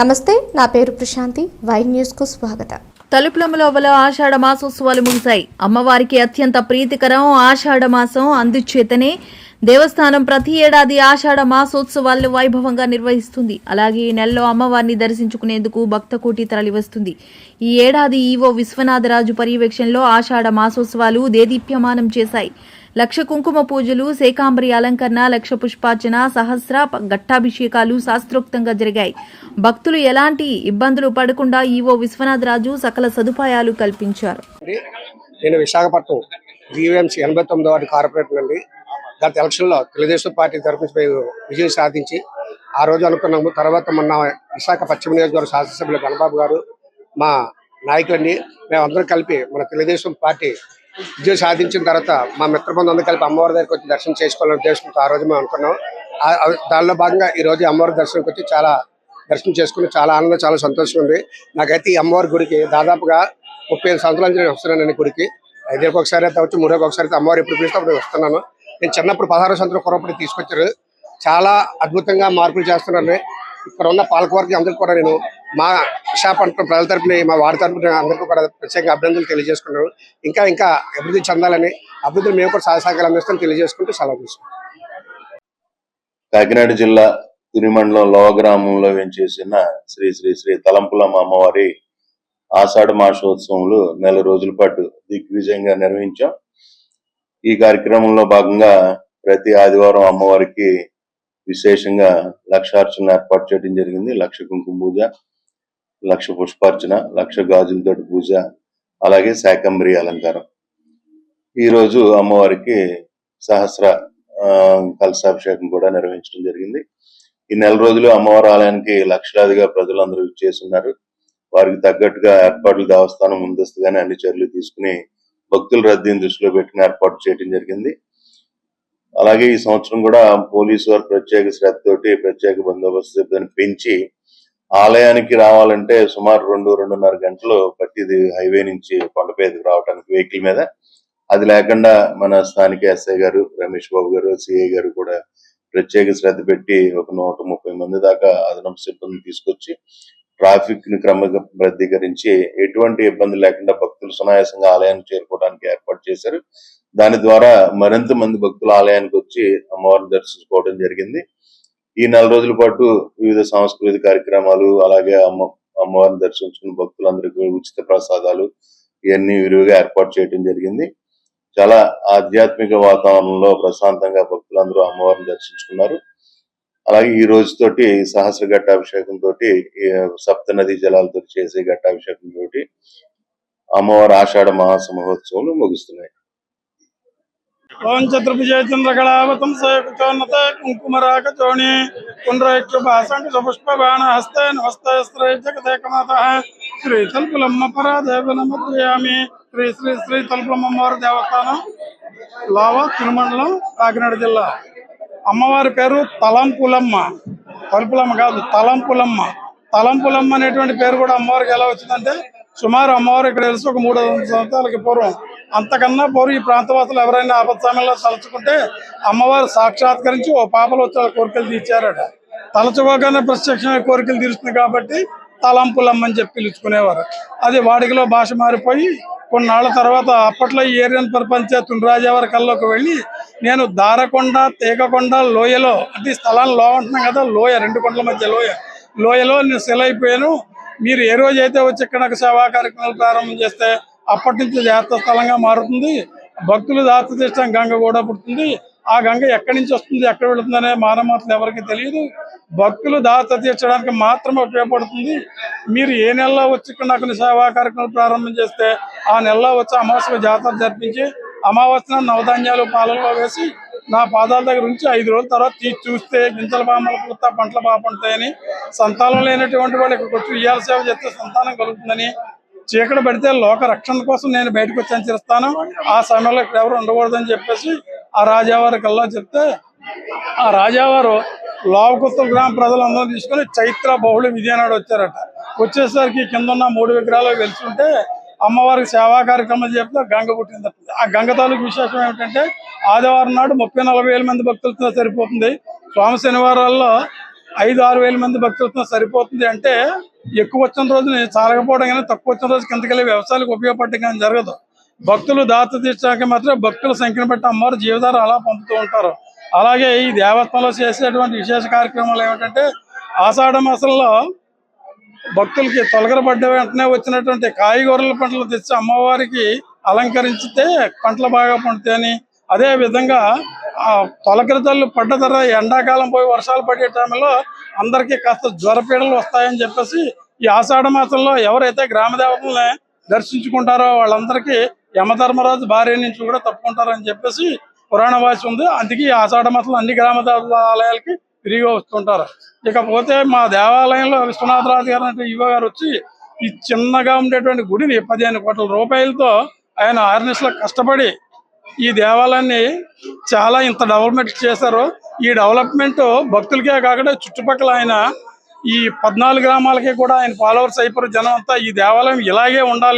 నమస్తే నా పేరు ప్రశాంతి. వై న్యూస్కు స్వాగతం. తలుపులములోబల ఆషాఢ మాసోత్సవాలు ముగిశాయి. అమ్మవారికి అత్యంత ప్రీతికరం ఆషాఢ మాసం అందుచేతనే దేవస్థానం ప్రతి ఏడాది ఆషాఢ మాసోత్సవాలను వైభవంగా నిర్వహిస్తుంది. అలాగే ఈ నెలలో అమ్మవారిని దర్శించుకునేందుకు భక్తకోటి తరలివస్తుంది. ఈ ఏడాది ఈవో విశ్వనాథరాజు పర్యవేక్షణలో ఆషాఢ మాసోత్సవాలు దేదీప్యమానం చేశాయి. లక్ష కుంకుమ పూజలు శేకాంబరి అలంకరణ లక్ష పుష్పార్చన సహస్ర ఘట్టాభిషేకాలు శాస్త్రోక్తంగా జరిగాయి. భక్తులు ఎలాంటి ఇబ్బందులు పడకుండా ఈవో విశ్వనాథరాజు సకల సదుపాయాలు కల్పించారు. నేను విశాఖపట్నం జీవీఎంసీ ఎనభై తొమ్మిదో వాటి కార్పొరేట్ నుండి గత ఎలక్షన్లో తెలుగుదేశం పార్టీ తరఫు నుంచి మేము విజయం సాధించి ఆ రోజు అనుకున్నాము. తర్వాత మొన్న విశాఖ పశ్చిమ నియోజకవర్గ శాసనసభ్యులు గణబాబు గారు మా నాయకుడిని మేమందరం కలిపి మన తెలుగుదేశం పార్టీ విజయం సాధించిన తర్వాత మా మిత్రబంధు అందరూ కలిపి అమ్మవారి దగ్గరికి వచ్చి దర్శనం చేసుకోవాలనే ఉద్దేశంతో ఆ రోజు మేము అనుకున్నాం. దానిలో భాగంగా ఈ రోజు అమ్మవారి దర్శనంకి వచ్చి చాలా దర్శనం చేసుకుని చాలా ఆనందం చాలా సంతోషం ఉంది. నాకైతే ఈ అమ్మవారి గుడికి దాదాపుగా ముప్పై ఐదు సంవత్సరాల నుంచి నేను వస్తున్నాను గుడికి. ఐదేళ్ళకి ఒకసారి అయితే వచ్చి మూడోకి ఒకసారి అయితే అమ్మవారు ఎప్పుడు పిలిస్తే అప్పుడు వస్తున్నాను. నేను చిన్నప్పుడు పదహారు సంవత్సరం కురప్పుడు తీసుకొచ్చారు. చాలా అద్భుతంగా మార్పులు చేస్తున్నాను ఇక్కడ ఉన్న పాలకవర్గం అందరికీ కూడా నేను మా విశాఖపట్నం ప్రజల తరపున మా వారి తరపున అందరికీ కూడా ప్రత్యేక అభినందనలు తెలియజేసుకున్నారు ఇంకా ఇంకా అభివృద్ధి చెందాలని అభివృద్ధి మేము కూడా సహసాగాలు అందిస్తామని తెలియజేసుకుంటూ సెలవు తీసుకున్నాం కాకినాడ జిల్లా తిరుమండలం లో గ్రామంలో వెంచేసిన శ్రీ శ్రీ శ్రీ తలంపులమ్మ అమ్మవారి ఆషాఢ మాసోత్సవములు నెల రోజుల పాటు దిగ్విజయంగా నిర్వహించాం. ఈ కార్యక్రమంలో భాగంగా ప్రతి ఆదివారం అమ్మవారికి విశేషంగా లక్షార్చన ఏర్పాటు చేయడం జరిగింది. లక్ష కుంకుమ పూజ లక్ష పుష్పార్చన లక్ష గాజులతోటి పూజ అలాగే శాకంబరి అలంకారం. ఈ రోజు అమ్మవారికి సహస్ర ఆ, కలశాభిషేకం కూడా నిర్వహించడం జరిగింది. ఈ నెల రోజులు అమ్మవారి ఆలయానికి లక్షలాదిగా ప్రజలందరూ చేస్తున్నారు. వారికి తగ్గట్టుగా ఏర్పాట్లు దేవస్థానం ముందస్తుగానే అన్ని చర్యలు తీసుకుని భక్తుల రద్దీని దృష్టిలో పెట్టిన ఏర్పాటు చేయడం జరిగింది. అలాగే ఈ సంవత్సరం కూడా పోలీసు వారు ప్రత్యేక శ్రద్ధతోటి ప్రత్యేక బందోబస్తు పెంచి ఆలయానికి రావాలంటే సుమారు రెండు రెండున్నర గంటలు పట్టిది హైవే నుంచి కొండపేదకు రావడానికి వెహికల్ మీద. అది లేకుండా మన స్థానిక ఎస్ఐ గారు రమేష్ బాబు గారు సిఐ గారు కూడా ప్రత్యేక శ్రద్ధ పెట్టి ఒక నూట ముప్పై మంది దాకా అదనపు సిబ్బంది తీసుకొచ్చి ట్రాఫిక్ని క్రమబద్ధీకరించి ఎటువంటి ఇబ్బంది లేకుండా భక్తులు సునాయాసంగా ఆలయానికి చేరుకోవడానికి ఏర్పాటు చేశారు. దాని ద్వారా మరింత మంది భక్తులు ఆలయానికి వచ్చి అమ్మవారిని దర్శించుకోవడం జరిగింది. ఈ నెల రోజుల పాటు వివిధ సాంస్కృతిక కార్యక్రమాలు అలాగే అమ్మ అమ్మవారిని దర్శించుకున్న భక్తులందరికీ ఉచిత ప్రసాదాలు ఇవన్నీ విరివిగా ఏర్పాటు చేయడం జరిగింది. చాలా ఆధ్యాత్మిక వాతావరణంలో ప్రశాంతంగా భక్తులందరూ అమ్మవారిని దర్శించుకున్నారు. అలాగే ఈ రోజుతోటి సహస్ర ఘట్టాభిషేకం తోటి సప్త నదీ జలాలతో చేసే ఘట్టాభిషేకం తోటి అమ్మవారి ఆషాఢ మహాసమహోత్సవాలు ముగుస్తున్నాయి. ఓం చతుర్భుజేచంద్రకళావతం సయోన్నత కుంకుమరాక చోణి పుండ్రైక్ష భాసంక పుష్ప బాణ హస్తే హస్తస్త్రై జగదేకమాత శ్రీ తలుపులమ్మ పరాదేవ నమద్రయామి శ్రీ శ్రీ శ్రీ తలుపులమ్మ వారి దేవస్థానం లావా తిరుమండలం కాకినాడ జిల్లా. అమ్మవారి పేరు తలంపులమ్మ. తలుపులమ్మ కాదు తలంపులమ్మ. తలంపులమ్మ అనేటువంటి పేరు కూడా అమ్మవారికి ఎలా వచ్చిందంటే సుమారు అమ్మవారు ఇక్కడ తెలిసి ఒక మూడు సంవత్సరాలకి పూర్వం. అంతకన్నా పోరు ఈ ప్రాంతవాసులు ఎవరైనా ఆపద సమయంలో తలుచుకుంటే అమ్మవారు సాక్షాత్కరించి ఓ పాపలు వచ్చే కోరికలు తీర్చారట. తలచుకోగానే ప్రత్యక్షమైన కోరికలు తీరుస్తుంది కాబట్టి తలంపులమ్మని చెప్పి పిలుచుకునేవారు. అది వాడికిలో భాష మారిపోయి కొన్నాళ్ళ తర్వాత అప్పట్లో ఈ ఏరియన్ ప్రపంచ తుండ్రాజావారి కల్లోకి వెళ్ళి నేను దారకొండ తీగకొండ లోయలో అంటే ఈ స్థలాన్ని లో అంటున్నాం కదా లోయ రెండు కొండల మధ్య లోయ. లోయలో నేను సెల్ అయిపోయాను మీరు ఏ రోజు అయితే వచ్చి ఇక్కడ సేవా కార్యక్రమాలు ప్రారంభం చేస్తే అప్పటి నుంచి జాతర స్థలంగా మారుతుంది. భక్తులు దాత గంగ కూడా పుడుతుంది. ఆ గంగ ఎక్కడి నుంచి వస్తుంది ఎక్కడ వెళుతుందనే మానమాటలు ఎవరికి తెలియదు. భక్తులు దాత తీర్చడానికి మాత్రమే ఉపయోగపడుతుంది. మీరు ఏ నెలలో వచ్చి ఇక్కడ నాకు సేవా కార్యక్రమాలు ప్రారంభం చేస్తే ఆ నెలలో వచ్చి అమావాస్య జాతర జరిపించి అమావాస్యన నవధాన్యాలు పాలలో వేసి నా పాదాల దగ్గర ఉంచి ఐదు రోజుల తర్వాత తీసి చూస్తే గింజల పామలు పూత పంటలు బాగా పండుతాయని సంతానం లేనటువంటి వాళ్ళు ఇక్కడికి వచ్చి ఇయ్యాల సేవ చేస్తే సంతానం కలుగుతుందని చీకటి పడితే లోక రక్షణ కోసం నేను బయటకు వచ్చి సంచరిస్తాను ఆ సమయంలో ఇక్కడ ఎవరు ఉండకూడదని చెప్పేసి ఆ రాజావారి కల్లా చెప్తే ఆ రాజావారు లోవకుత్తల గ్రామ ప్రజలందరూ తీసుకొని చైత్ర బహుళ విజయనాడు వచ్చారట. వచ్చేసరికి కింద ఉన్న మూడు విగ్రహాలు వెళ్తుంటే అమ్మవారికి సేవా కార్యక్రమం చెప్తే గంగ పుట్టిందట. ఆ గంగ తాలూకు విశేషం ఏమిటంటే ఆదివారం నాడు ముప్పై నలభై వేల మంది భక్తులతో సరిపోతుంది. స్వామి శనివారాల్లో ఐదు ఆరు వేల మంది భక్తులతో సరిపోతుంది అంటే ఎక్కువ వచ్చిన రోజుని చాలకపోవడం కానీ తక్కువ వచ్చిన రోజు కిందకెళ్ళి వ్యవసాయాలకు ఉపయోగపడడం కానీ జరగదు. భక్తులు దాత తీర్చాక మాత్రం భక్తుల సంఖ్యను బట్టి అమ్మవారు జీవధార అలా పంపుతూ ఉంటారు. అలాగే ఈ దేవస్థానంలో చేసేటువంటి విశేష కార్యక్రమాలు ఏమిటంటే ఆషాఢ మాసంలో భక్తులకి తొలగరబడ్డ వెంటనే వచ్చినటువంటి కాయగూరల పంటలు తెచ్చి అమ్మవారికి అలంకరించితే పంటలు బాగా పండుతాయని. అదే విధంగా ఆ తొలకరి పడ్డ తర్వాత ఎండాకాలం పోయి వర్షాలు పడే టైంలో అందరికీ కాస్త జ్వరపీడలు వస్తాయని చెప్పేసి ఈ ఆషాఢ మాసంలో ఎవరైతే గ్రామ దేవతల్ని దర్శించుకుంటారో వాళ్ళందరికీ యమధర్మరాజు భార్య నుంచి కూడా తప్పుకుంటారని చెప్పేసి పురాణ వాసి ఉంది. అందుకే ఈ ఆషాఢ మాసంలో అన్ని గ్రామదేవతల ఆలయాలకి తిరిగి వస్తుంటారు. ఇకపోతే మా దేవాలయంలో విశ్వనాథరాజు గారు అంటే యువ గారు వచ్చి ఈ చిన్నగా ఉండేటువంటి గుడిని పదిహేను కోట్ల రూపాయలతో ఆయన ఆర్నెస్ కష్టపడి ఈ దేవాలయాన్ని చాలా ఇంత డెవలప్మెంట్ చేశారు. ఈ డెవలప్మెంట్ భక్తులకే కాకుండా చుట్టుపక్కల ఆయన ఈ పద్నాలుగు గ్రామాలకి కూడా ఆయన ఫాలోవర్స్ అయిపోయారు జనం అంతా ఈ దేవాలయం ఇలాగే ఉండాలి